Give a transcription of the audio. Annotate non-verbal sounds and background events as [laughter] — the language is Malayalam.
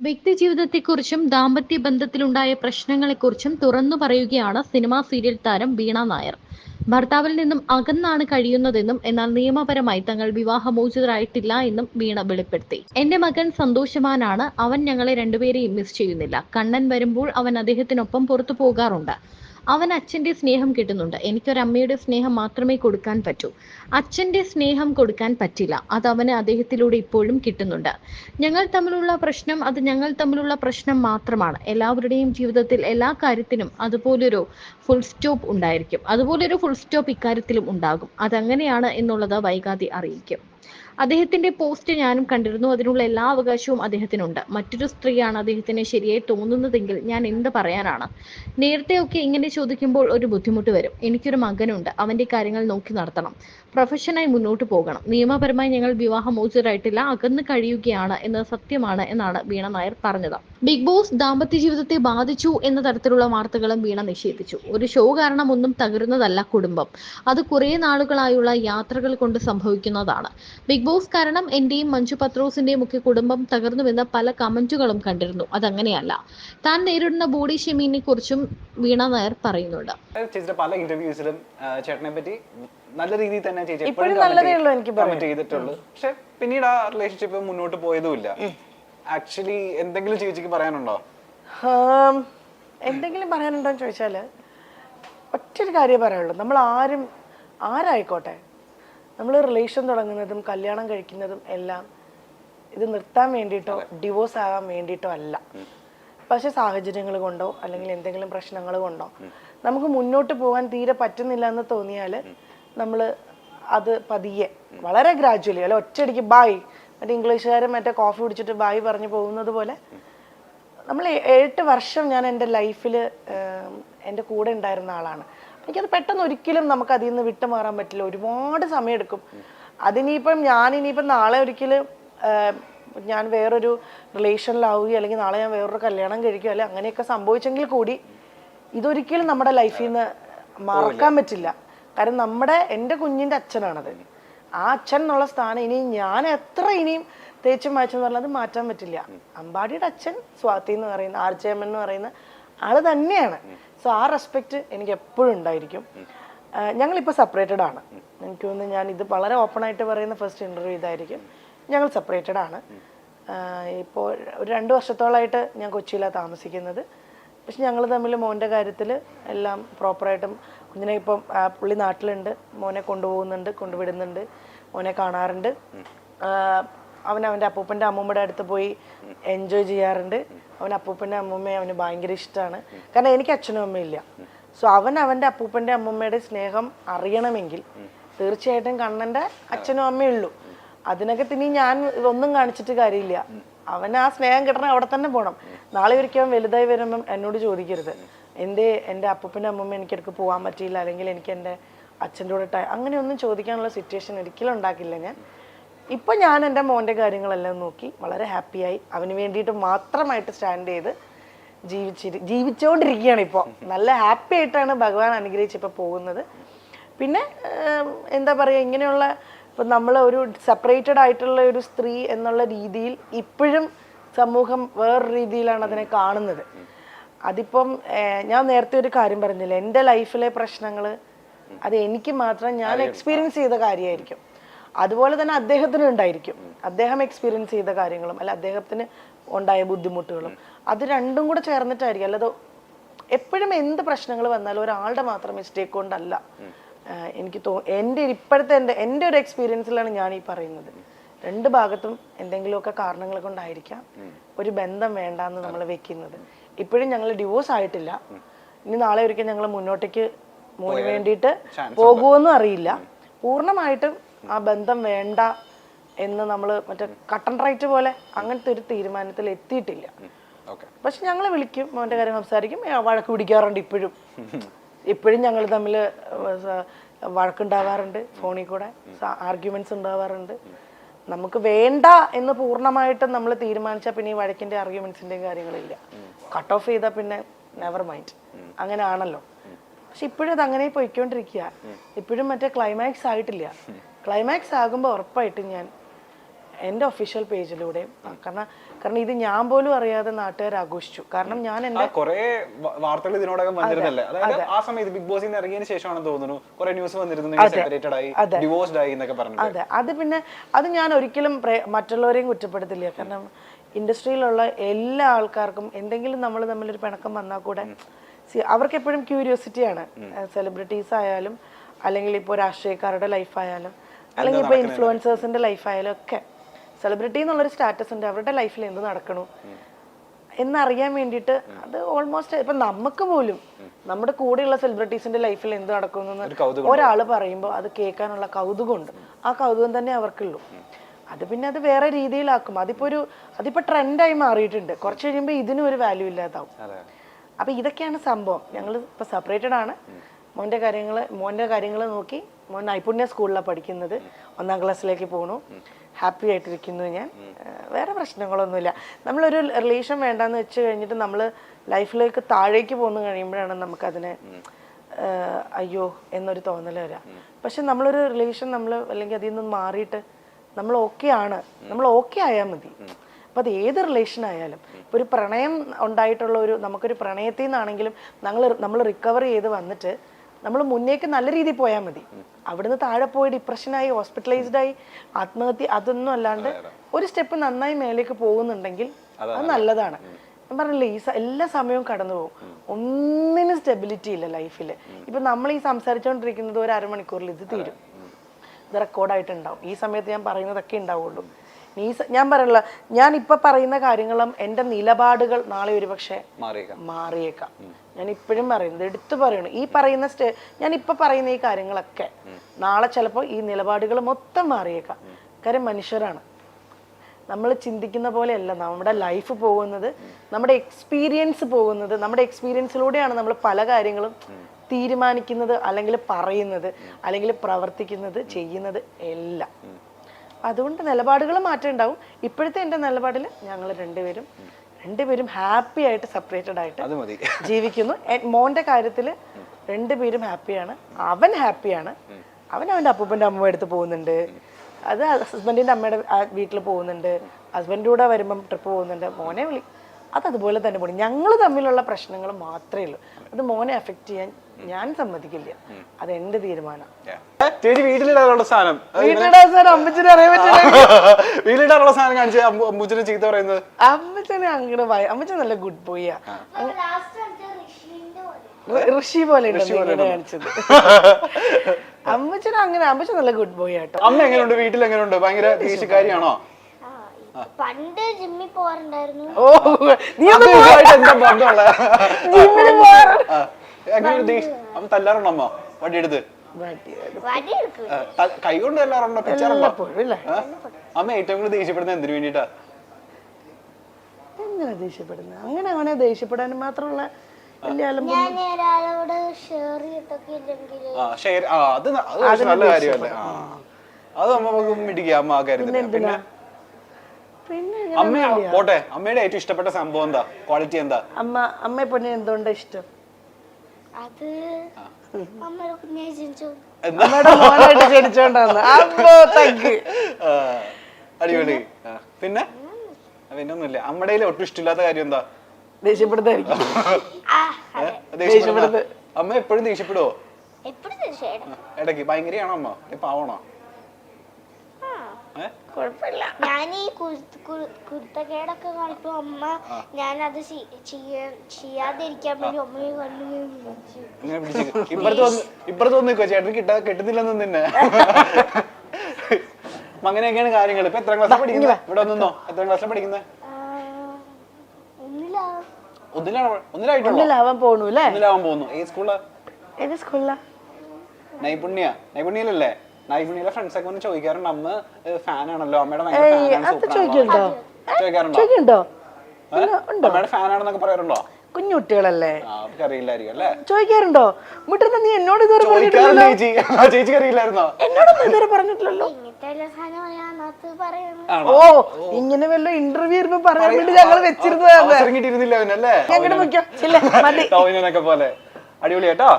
വ്യക്തി ജീവിതത്തെക്കുറിച്ചും ദാമ്പത്യ ബന്ധത്തിലുണ്ടായ പ്രശ്നങ്ങളെക്കുറിച്ചും തുറന്നു പറയുകയാണ് സിനിമാ സീരിയൽ താരം വീണ നായർ. ഭർത്താവിൽ നിന്നും അകന്നാണ് കഴിയുന്നതെന്നും എന്നാൽ നിയമപരമായി തങ്ങൾ വിവാഹമോചിതരായിട്ടില്ല എന്നും വീണ വെളിപ്പെടുത്തി. എന്റെ മകൻ സന്തോഷവാനാണ്. അവൻ ഞങ്ങളെ രണ്ടുപേരെയും മിസ് ചെയ്യുന്നില്ല. കണ്ണൻ വരുമ്പോൾ അവൻ അദ്ദേഹത്തിനൊപ്പം പുറത്തു പോകാറുണ്ട്. അവൻ അച്ഛന്റെ സ്നേഹം കിട്ടുന്നുണ്ട്. എനിക്കൊരമ്മയുടെ സ്നേഹം മാത്രമേ കൊടുക്കാൻ പറ്റൂ. അച്ഛന്റെ സ്നേഹം കൊടുക്കാൻ പറ്റില്ല. അത് അവന് അദ്ദേഹത്തിലൂടെ ഇപ്പോഴും കിട്ടുന്നുണ്ട്. ഞങ്ങൾ തമ്മിലുള്ള പ്രശ്നം അത് ഞങ്ങൾ തമ്മിലുള്ള പ്രശ്നം മാത്രമാണ്. എല്ലാവരുടെയും ജീവിതത്തിൽ എല്ലാ കാര്യത്തിനും അതുപോലൊരു ഫുൾ സ്റ്റോപ്പ് ഉണ്ടായിരിക്കും. അതുപോലൊരു ഫുൾ സ്റ്റോപ്പ് ഇക്കാര്യത്തിലും ഉണ്ടാകും. അതങ്ങനെയാണ് എന്നുള്ളത് വൈകാതെ അറിയിക്കും. അദ്ദേഹത്തിന്റെ പോസ്റ്റ് ഞാനും കണ്ടിരുന്നു. അതിനുള്ള എല്ലാ അവകാശവും അദ്ദേഹത്തിനുണ്ട്. മറ്റൊരു സ്ത്രീയാണ് അദ്ദേഹത്തിന് ശരിയായി തോന്നുന്നതെങ്കിൽ ഞാൻ എന്ത് പറയാനാണ്? നേരത്തെയൊക്കെ ഇങ്ങനെ ചോദിക്കുമ്പോൾ ഒരു ബുദ്ധിമുട്ട് വരും. എനിക്കൊരു മകനുണ്ട്. അവന്റെ കാര്യങ്ങൾ നോക്കി നടത്തണം. പ്രൊഫഷനായി മുന്നോട്ട് പോകണം. നിയമപരമായി ഞങ്ങൾ വിവാഹമോചിതരായിട്ടില്ല അകന്ന് കഴിയുകയാണ് എന്നത് സത്യമാണ് എന്നാണ് വീണ നായർ പറഞ്ഞത്. ബിഗ് ബോസ് ദാമ്പത്യ ജീവിതത്തെ ബാധിച്ചു എന്ന തരത്തിലുള്ള വാർത്തകളും വീണ നിഷേധിച്ചു. ഒരു ഷോ കാരണം ഒന്നും തകരുന്നതല്ല കുടുംബം. അത് കുറേ നാളുകളായുള്ള യാത്രകൾ കൊണ്ട് സംഭവിക്കുന്നതാണ്. ബിഗ് ബോസ് കാരണം എന്റെയും മഞ്ജു പത്രോസിന്റെയും ഒക്കെ കുടുംബം തകർന്നുവെന്ന പല കമന്റുകളും കണ്ടിരുന്നു. അതങ്ങനെയല്ല. താൻ നേരിടുന്ന ബോഡി ഷെമീനെ കുറിച്ചും വീണ നായർ പറയുന്നുണ്ട്. പല ഇന്റർവ്യൂസിലും ചേട്ടനെ പറ്റി നല്ല രീതിയിൽ തന്നെ ചേച്ചി ഇപ്പോഴും നല്ലതേ ഉള്ളൂ എനിക്ക് കമന്റ് ചെയ്തിട്ടുള്ളൂ പക്ഷെ പിന്നീട് ആ റിലേഷൻഷിപ്പ് മുന്നോട്ട് പോയതുമില്ല. ആക്ച്വലി എന്തെങ്കിലും ചേച്ചിക്ക് പറയാനുണ്ടോ? എന്തെങ്കിലും പറയാനുണ്ടോ എന്ന് ചോദിച്ചാൽ ഒറ്റൊരു കാര്യമേ പറയുള്ളൂ നമ്മൾ ആരും ആരായിക്കോട്ടെ? നമ്മൾ റിലേഷൻ തുടങ്ങുന്നതും കല്യാണം കഴിക്കുന്നതും എല്ലാം ഇത് നിർത്താൻ വേണ്ടിയിട്ടോ ഡിവോഴ്സ് ആകാൻ വേണ്ടിയിട്ടോ അല്ല. പക്ഷെ സാഹചര്യങ്ങൾ കൊണ്ടോ അല്ലെങ്കിൽ എന്തെങ്കിലും പ്രശ്നങ്ങൾ കൊണ്ടോ നമുക്ക് മുന്നോട്ട് പോകാൻ തീരെ പറ്റുന്നില്ല എന്ന് തോന്നിയാൽ നമ്മൾ അത് പതിയെ. വളരെ ഗ്രാജ്വലി അല്ല? ഒറ്റയടിക്ക് ബായ് മറ്റേ ഇംഗ്ലീഷുകാരൻ മറ്റേ കോഫി കുടിച്ചിട്ട് ബായ് പറഞ്ഞു പോകുന്നത് പോലെ നമ്മൾ എട്ട് വർഷം ഞാൻ എന്റെ ലൈഫിൽ എന്റെ കൂടെ ഉണ്ടായിരുന്ന ആളാണ്. എനിക്കത് പെട്ടെന്ന് ഒരിക്കലും നമുക്ക് അതിൽ നിന്ന് വിട്ടുമാറാൻ പറ്റില്ല. ഒരുപാട് സമയമെടുക്കും അതിനിപ്പം ഞാൻ ഇനിയിപ്പം നാളെ ഒരിക്കലും ഞാൻ വേറൊരു റിലേഷനിലാവുകയോ അല്ലെങ്കിൽ നാളെ ഞാൻ വേറൊരു കല്യാണം കഴിക്കുകയോ അല്ലെങ്കിൽ അങ്ങനെയൊക്കെ സംഭവിച്ചെങ്കിൽ കൂടി ഇതൊരിക്കലും നമ്മുടെ ലൈഫിൽ നിന്ന് മറക്കാൻ പറ്റില്ല. കാരണം നമ്മുടെ എന്റെ കുഞ്ഞിന്റെ അച്ഛനാണത് ആ അച്ഛൻ എന്നുള്ള സ്ഥാനം ഇനി ഞാൻ എത്ര ഇനിയും തേച്ചും മാച്ചെന്ന് പറഞ്ഞാൽ അത് മാറ്റാൻ പറ്റില്ല. അമ്പാടിയുടെ അച്ഛൻ സ്വാതി എന്ന് പറയുന്ന ആർജയമ്മൻ എന്ന് പറയുന്ന ആൾ തന്നെയാണ്. സോ ആ റെസ്പെക്റ്റ് എനിക്ക് എപ്പോഴും ഉണ്ടായിരിക്കും. ഞങ്ങളിപ്പോൾ സെപ്പറേറ്റഡ് ആണ്. എനിക്ക് തോന്നുന്നു ഞാൻ ഇത് വളരെ ഓപ്പൺ ആയിട്ട് പറയുന്ന ഫസ്റ്റ് ഇന്റർവ്യൂ ഇതായിരിക്കും. ഞങ്ങൾ സെപ്പറേറ്റഡ് ആണ്. ഇപ്പോൾ ഒരു രണ്ട് വർഷത്തോളമായിട്ട് ഞാൻ കൊച്ചിയിലാണ് താമസിക്കുന്നത്. പക്ഷെ ഞങ്ങൾ തമ്മിൽ മോന്റെ കാര്യത്തിൽ എല്ലാം പ്രോപ്പറായിട്ടും കുഞ്ഞിനെ ഇപ്പം പുള്ളി നാട്ടിലുണ്ട്. മോനെ കൊണ്ടുപോകുന്നുണ്ട് കൊണ്ടുവിടുന്നുണ്ട്. മോനെ കാണാറുണ്ട്. അവൻ അവന്റെ അപ്പൂപ്പന്റെ അമ്മൂമ്മയുടെ അടുത്ത് പോയി എൻജോയ് ചെയ്യാറുണ്ട്. അവൻ അപ്പൂപ്പന്റെ അമ്മൂമ്മയെ അവന് ഭയങ്കര ഇഷ്ടമാണ്. കാരണം എനിക്ക് അച്ഛനും അമ്മയില്ല സോ അവൻ അവന്റെ അപ്പൂപ്പന്റെ അമ്മൂമ്മയുടെ സ്നേഹം അറിയണമെങ്കിൽ തീർച്ചയായിട്ടും കണ്ണന്റെ അച്ഛനും അമ്മയേ ഉള്ളൂ. അതിനൊക്കെ ഇനി ഞാൻ ഇതൊന്നും കാണിച്ചിട്ട് കാര്യമില്ല. അവൻ ആ സ്നേഹം കിട്ടണം അവിടെ തന്നെ പോകണം നാളെ ഒരിക്കലും വലുതായി വരുമ്പം എന്നോട് ചോദിക്കരുത്. എന്റെ എന്റെ അപ്പൂപ്പന്റെ അമ്മൂമ്മ എനിക്കിടക്ക് പോകാൻ പറ്റിയില്ല അല്ലെങ്കിൽ എനിക്ക് എന്റെ അച്ഛന്റെ കൂടെ ടൈം അങ്ങനെയൊന്നും ചോദിക്കാനുള്ള സിറ്റുവേഷൻ ഒരിക്കലും ഉണ്ടാക്കില്ല ഞാൻ. ഇപ്പം ഞാൻ എന്റെ മോന്റെ കാര്യങ്ങളെല്ലാം നോക്കി വളരെ ഹാപ്പിയായി. അവന് വേണ്ടിയിട്ട് മാത്രമായിട്ട് സ്റ്റാൻഡ് ചെയ്ത് ജീവിച്ചിരി ജീവിച്ചുകൊണ്ടിരിക്കുകയാണ് ഇപ്പോൾ നല്ല ഹാപ്പി ആയിട്ടാണ് ഭഗവാൻ അനുഗ്രഹിച്ച് ഇപ്പോൾ പോകുന്നത്. പിന്നെ എന്താ പറയുക ഇങ്ങനെയുള്ള ഇപ്പം നമ്മൾ ഒരു സെപ്പറേറ്റഡ് ആയിട്ടുള്ള ഒരു സ്ത്രീ എന്നുള്ള രീതിയിൽ ഇപ്പോഴും സമൂഹം വേറെ രീതിയിലാണ് അതിനെ കാണുന്നത്. അതിപ്പം ഞാൻ നേരത്തെ ഒരു കാര്യം പറഞ്ഞില്ല എന്റെ ലൈഫിലെ പ്രശ്നങ്ങൾ അത് എനിക്ക് മാത്രം ഞാൻ എക്സ്പീരിയൻസ് ചെയ്ത കാര്യമായിരിക്കും. അതുപോലെ തന്നെ അദ്ദേഹത്തിനും ഉണ്ടായിരിക്കും. അദ്ദേഹം എക്സ്പീരിയൻസ് ചെയ്ത കാര്യങ്ങളും അല്ല അദ്ദേഹത്തിന് ഉണ്ടായ ബുദ്ധിമുട്ടുകളും അത് രണ്ടും കൂടെ ചേർന്നിട്ടായിരിക്കും. അല്ലാതെ എപ്പോഴും എന്ത് പ്രശ്നങ്ങൾ വന്നാലും ഒരാളുടെ മാത്രം മിസ്റ്റേക്ക് കൊണ്ടല്ല. എനിക്ക് തോ എന്റെ ഇപ്പോഴത്തെ എന്റെ എന്റെ ഒരു എക്സ്പീരിയൻസിലാണ് ഞാൻ ഈ പറയുന്നത്. രണ്ട് ഭാഗത്തും എന്തെങ്കിലുമൊക്കെ കാരണങ്ങൾ കൊണ്ടായിരിക്കാം ഒരു ബന്ധം വേണ്ടാന്ന് നമ്മൾ വെക്കുന്നത്. ഇപ്പോഴും ഞങ്ങൾ ഡിവോഴ്സ് ആയിട്ടില്ല. ഇനി നാളെ ഒരിക്കൽ ഞങ്ങൾ മുന്നോട്ടേക്ക് മോന് വേണ്ടിയിട്ട് പോകുമെന്നും അറിയില്ല. പൂർണമായിട്ടും ആ ബന്ധം വേണ്ട എന്ന് നമ്മൾ മറ്റേ കട്ടൺ റൈറ്റ് പോലെ അങ്ങനത്തെ ഒരു തീരുമാനത്തിൽ എത്തിയിട്ടില്ല. പക്ഷെ ഞങ്ങൾ വിളിക്കും മോന്റെ കാര്യം സംസാരിക്കും. വഴക്ക് പിടിക്കാറുണ്ട് ഇപ്പോഴും. ഇപ്പോഴും ഞങ്ങൾ തമ്മിൽ വഴക്കുണ്ടാവാറുണ്ട് ഫോണിൽ കൂടെ. ആർഗ്യുമെന്റ്സ് ഉണ്ടാവാറുണ്ട്. നമുക്ക് വേണ്ട എന്ന് പൂർണമായിട്ടും നമ്മൾ തീരുമാനിച്ചാൽ പിന്നെ ഈ വഴക്കിന്റെ ആർഗ്യുമെന്റ്സിന്റെയും കാര്യങ്ങളില്ല. കട്ട് ഓഫ് ചെയ്താൽ പിന്നെ നെവർ മൈൻഡ് അങ്ങനെ ആണല്ലോ പക്ഷെ ഇപ്പോഴും അത് അങ്ങനെ പോയിക്കൊണ്ടിരിക്കുക ഇപ്പോഴും മറ്റേ ക്ലൈമാക്സ് ആയിട്ടില്ല. ക്ലൈമാക്സ് ആകുമ്പോൾ ഉറപ്പായിട്ടും ഞാൻ എന്റെ ഒഫീഷ്യൽ പേജിലൂടെയും കാരണം കാരണം ഇത് ഞാൻ പോലും അറിയാതെ നാട്ടുകാർ ആഘോഷിച്ചു. കാരണം ഞാൻ എന്റെ കുറെ വാർത്തകൾ ഇതിനോടകം വന്നിരുന്നല്ലേ? അതായത് ആ സമയത്ത് ബിഗ് ബോസിൽ നിന്ന് ഇറങ്ങിയതിന് ശേഷമാണെന്ന് തോന്നുന്നു. കുറെ ന്യൂസ് വന്നിരുന്നു സെപ്പറേറ്റഡ് ആയി ഡിവോഴ്സ്ഡ് ആയി എന്നൊക്കെ പറഞ്ഞു അതെ അത് പിന്നെ അത് ഞാൻ ഒരിക്കലും മറ്റുള്ളവരെയും കുറ്റപ്പെടുത്തില്ല. കാരണം ഇൻഡസ്ട്രിയിലുള്ള എല്ലാ ആൾക്കാർക്കും എന്തെങ്കിലും നമ്മൾ തമ്മിലൊരു പിണക്കം വന്നാൽ കൂടെ അവർക്ക് എപ്പോഴും ക്യൂരിയോസിറ്റിയാണ് സെലിബ്രിറ്റീസ് ആയാലും അല്ലെങ്കിൽ ഇപ്പോൾ രാഷ്ട്രീയക്കാരുടെ ലൈഫായാലും അല്ലെങ്കിൽ ഇപ്പോൾ ഇൻഫ്ലുവൻസേഴ്സിന്റെ ലൈഫായാലും ഒക്കെ. സെലിബ്രിറ്റി എന്നുള്ളൊരു സ്റ്റാറ്റസ് ഉണ്ട്. അവരുടെ ലൈഫിൽ എന്ത് നടക്കണു? എന്നറിയാൻ വേണ്ടിയിട്ട് അത് ഓൾമോസ്റ്റ് ഇപ്പൊ നമുക്ക് പോലും നമ്മുടെ കൂടെയുള്ള സെലിബ്രിറ്റീസിന്റെ ലൈഫിൽ എന്ത് നടക്കുന്നു ഒരാൾ പറയുമ്പോൾ അത് കേൾക്കാനുള്ള കൗതുകമുണ്ട്. ആ കൗതുകം തന്നെ അവർക്കുള്ളൂ. അത് പിന്നെ അത് വേറെ രീതിയിലാക്കും. അതിപ്പോ ഒരു അതിപ്പോ ട്രെൻഡായി മാറിയിട്ടുണ്ട്. കുറച്ച് കഴിയുമ്പോൾ ഇതിനും ഒരു വാല്യൂ ഇല്ലാതാവും. അപ്പൊ ഇതൊക്കെയാണ് സംഭവം. ഞങ്ങൾ ഇപ്പൊ സെപ്പറേറ്റഡ് ആണ്. മോന്റെ കാര്യങ്ങൾ മോന്റെ കാര്യങ്ങൾ നോക്കി മോൻ നൈപുണ്യ സ്കൂളിലാണ് പഠിക്കുന്നത്. ഒന്നാം ക്ലാസ്സിലേക്ക് പോണു. ഹാപ്പി ആയിട്ടിരിക്കുന്നു ഞാൻ. വേറെ പ്രശ്നങ്ങളൊന്നുമില്ല. നമ്മളൊരു റിലേഷൻ വേണ്ടാന്ന് വെച്ച് കഴിഞ്ഞിട്ട് നമ്മൾ ലൈഫിലേക്ക് താഴേക്ക് പോന്നു കഴിയുമ്പോഴാണ് നമുക്കതിനെ അയ്യോ എന്നൊരു തോന്നൽ വരാം. പക്ഷെ നമ്മളൊരു റിലേഷൻ നമ്മൾ അല്ലെങ്കിൽ അതിൽ നിന്ന് മാറിയിട്ട് നമ്മൾ ഓക്കെ ആണ്. നമ്മൾ ഓക്കെ ആയാൽ മതി. അപ്പോൾ അത് ഏത് റിലേഷൻ ആയാലും ഇപ്പോൾ ഒരു പ്രണയം ഉണ്ടായിട്ടുള്ള ഒരു നമുക്കൊരു പ്രണയത്തിൽ നിന്നാണെങ്കിലും ഞങ്ങൾ നമ്മൾ റിക്കവർ ചെയ്ത് വന്നിട്ട് നമ്മൾ മുന്നേക്ക് നല്ല രീതിയിൽ പോയാൽ മതി. അവിടുന്ന് താഴെ പോയി ഡിപ്രഷനായി ഹോസ്പിറ്റലൈസ്ഡ് ആയി ആത്മഹത്യ അതൊന്നും അല്ലാണ്ട് ഒരു സ്റ്റെപ്പ് നന്നായി മേലേക്ക് പോകുന്നുണ്ടെങ്കിൽ അത് നല്ലതാണ്. ഞാൻ പറഞ്ഞില്ലേ ഈ എല്ലാ സമയവും കടന്നു പോകും. ഒന്നിനും സ്റ്റെബിലിറ്റി ഇല്ല ലൈഫിൽ ഇപ്പൊ നമ്മൾ ഈ സംസാരിച്ചുകൊണ്ടിരിക്കുന്നത് ഒരു അരമണിക്കൂറിൽ ഇത് തീരും. ഇത് റെക്കോർഡായിട്ടുണ്ടാവും ഈ സമയത്ത് ഞാൻ പറയുന്നതൊക്കെ ഉണ്ടാവുള്ളൂ. നീ ഞാൻ പറയുന്നത് ഞാൻ ഇപ്പൊ പറയുന്ന കാര്യങ്ങളും എന്റെ നിലപാടുകൾ നാളെ ഒരുപക്ഷെ മാറിയേക്കാം. മാറിയേക്കാം. ഞാൻ ഇപ്പോഴും പറയുന്നത് എടുത്തു പറയുന്നു ഈ പറയുന്ന സ്റ്റേ ഞാൻ ഇപ്പൊ പറയുന്ന ഈ കാര്യങ്ങളൊക്കെ നാളെ ചിലപ്പോൾ ഈ നിലപാടുകൾ മൊത്തം മാറിയേക്കാം. കാര്യം മനുഷ്യരാണ്. നമ്മൾ ചിന്തിക്കുന്ന പോലെയല്ല നമ്മുടെ ലൈഫ് പോകുന്നത് നമ്മുടെ എക്സ്പീരിയൻസ് പോകുന്നത് നമ്മുടെ എക്സ്പീരിയൻസിലൂടെയാണ് നമ്മൾ പല കാര്യങ്ങളും തീരുമാനിക്കുന്നത് അല്ലെങ്കിൽ പറയുന്നത് അല്ലെങ്കിൽ പ്രവർത്തിക്കുന്നത് ചെയ്യുന്നത് എല്ലാം. അതുകൊണ്ട് നിലപാടുകൾ മാറ്റം ഉണ്ടാവും. ഇപ്പോഴത്തെ എന്റെ നിലപാടിൽ ഞങ്ങൾ രണ്ടുപേരും രണ്ടുപേരും ഹാപ്പി ആയിട്ട് സെപ്പറേറ്റഡ് ആയിട്ട് ജീവിക്കുന്നു. മോന്റെ കാര്യത്തിൽ രണ്ടുപേരും ഹാപ്പിയാണ് അവൻ ഹാപ്പിയാണ് അവൻ അവന്റെ അപ്പൂപ്പന്റെ അമ്മ അടുത്ത് പോകുന്നുണ്ട്. അത് ഹസ്ബൻഡിന്റെ അമ്മയുടെ വീട്ടിൽ പോകുന്നുണ്ട്. ഹസ്ബൻഡിന്റെ കൂടെ വരുമ്പം ട്രിപ്പ് പോകുന്നുണ്ട്. മോനെ വിളി. അത് അതുപോലെ തന്നെ പോണി ഞങ്ങൾ തമ്മിലുള്ള പ്രശ്നങ്ങൾ മാത്രമേ ഉള്ളൂ. അത് മോനെ അഫക്റ്റ് ചെയ്യാൻ ഞാൻ സമ്മതിക്കില്ല. അത് എന്റെ തീരുമാനം. ചേച്ചി വീട്ടിലിടാനുള്ള സാധനം. അത് വീട്ടിലിടാൻ സാർ അമ്മച്ചിനെ അറിയാൻ പറ്റില്ല. [laughs] വീട്ടിലിടാനുള്ള സാധനം കാണിച്ച് അമ്മച്ചനെ അമ്മൂച്ചിനെ ചീത്ത പറയുന്നത്. അമ്മച്ചനെ അങ്ങനെ അമ്മച്ചൻ നല്ല ഗുഡ് ബോയ്യാ ഋഷി പോലെ കാണിച്ചത്. അമ്മച്ചൻ അങ്ങനെ അമ്മച്ചൻ നല്ല ഗുഡ് ബോയ് ആട്ടോ അമ്മ എങ്ങനെയുണ്ട്? വീട്ടിൽ എങ്ങനെയുണ്ട്? ഭയങ്കര ഇത് പണ്ട് ജിമ്മിൽ പോകാറുണ്ടായിരുന്നു. ഓ നീ അത് ഇതുമായിട്ട് എന്താ ബന്ധമുള്ള? ജിമ്മിന് [laughs] പോകാറ്. എങ്ങനെ ദേഷ്യം? അമ്മ തല്ലാറുണ്ടോ അമ്മ? വടിയെടുത്ത് വടി എടുക്കും. ആ, ത- കൈ കൊണ്ട് തല്ലാറുണ്ടോ? പിച്ചാറുണ്ടോ? ആ? അമ്മ ഏറ്റവും കൂടുതൽ ദേഷ്യപ്പെടുന്നത് എന്തിനു വേണ്ടിട്ടാ എങ്ങനെ ദേഷ്യപ്പെടുന്നത്? അങ്ങനെ അവനെ ദേഷ്യപ്പെടാൻ മാത്രമുള്ള വലിയ അലമ്പ് ഞാൻ ഒരാളോട് ഷെയർ ചെയ്തിട്ടൊക്കെ ഇല്ലെങ്കിൽ ആ ഷെയർ ആ അത് ന- അത് കുറച്ച് നല്ല കാര്യമല്ലേ? ആ. അത് നമുക്ക് മിടിക്കുക അമ്മ ആ കാര്യത്തിൽ പിന്നെ പിന്നെ അമ്മ പോട്ടെ അമ്മയുടെ ഏറ്റവും ഇഷ്ടപ്പെട്ട സംഭവം എന്താ? ക്വാളിറ്റി എന്താ? അമ്മ അമ്മയെ പൊന്നെ എന്തുകൊണ്ടാ ഇഷ്ടം? അത് അമ്മയുടെ കുഞ്ഞായി ജനിച്ചു. അമ്മയുടെ മോനായിട്ട് ജനിച്ചോണ്ടാന്ന് അപ്പോ തങ്ക് ആ, അടിപൊളി. ആ, പിന്നെ? പിന്നെ ഒന്നുമില്ല അമ്മയുടെ ഒട്ടും ഇഷ്ടമില്ലാത്ത കാര്യം എന്താ? ദേഷ്യപ്പെടുത്തായിരിക്കും. ആ ഏ? ദേഷ്യപ്പെടുന്നത് അമ്മ എപ്പോഴും ദേഷ്യപ്പെടുവോ? എപ്പോഴും തീർച്ചയായിട്ടും ഇടയ്ക്ക്. ഭയങ്കരയാണോ അമ്മ? പാവണോ? കുഴപ്പമില്ല. ഞാൻ ഈ കുരുത്ത- കുരു- കുരുത്തക്കേടൊക്കെ കാണിപ്പോ അമ്മ ഞാനത് അത് ചെയ്യാതിരിക്കാൻ വേണ്ടി അമ്മയെ കണ്ടു [laughs] ഇപ്പുറത്ത് വന്ന് ഇപ്പുറത്ത് വന്ന് ചേട്ടൻ കിട്ടാ കിട്ടുന്നില്ലെന്ന് നിന്നെ. അങ്ങനെയൊക്കെയാണ് കാര്യങ്ങൾ ഇപ്പൊ എത്ര ക്ലാസ് പഠിക്കുന്നത് ഇവിടെ ഒന്നോ എത്ര ക്ലാസ്സിൽ പഠിക്കുന്നത് ഒന്നിലാവാൻ പോകുന്നു ഏത് സ്കൂളാ ഏത് സ്കൂളിലാ? നൈപുണ്യ. നൈപുണ്യയിലല്ലേ? നൈപുണ്യയിലെ ഫ്രണ്ട്സ് ഒക്കെ വന്ന് ചോദിക്കാറുണ്ട് അമ്മ ഫാൻ ആണല്ലോ? അമ്മയുടെ അമ്മയുടെ ഫാൻ ആണെന്നൊക്കെ പറയാറുണ്ടോ? കുഞ്ഞുകുട്ടികളല്ലേ ചോദിക്കാറുണ്ടോ? മുട്ടുന്ന നീ എന്നോട് ഇതുവരെ പറഞ്ഞിട്ടില്ലല്ലോ. എന്നോടൊന്നും ഇതുവരെ ഓ ഇങ്ങനെ വല്ല ഇന്റർവ്യൂ ഇരുമ്പോ പറയാൻ വേണ്ടി ഞങ്ങൾ വെച്ചിരുന്നതാണ് ഞങ്ങളുടെ മുഖ്യം അടിപൊളി കേട്ടോ.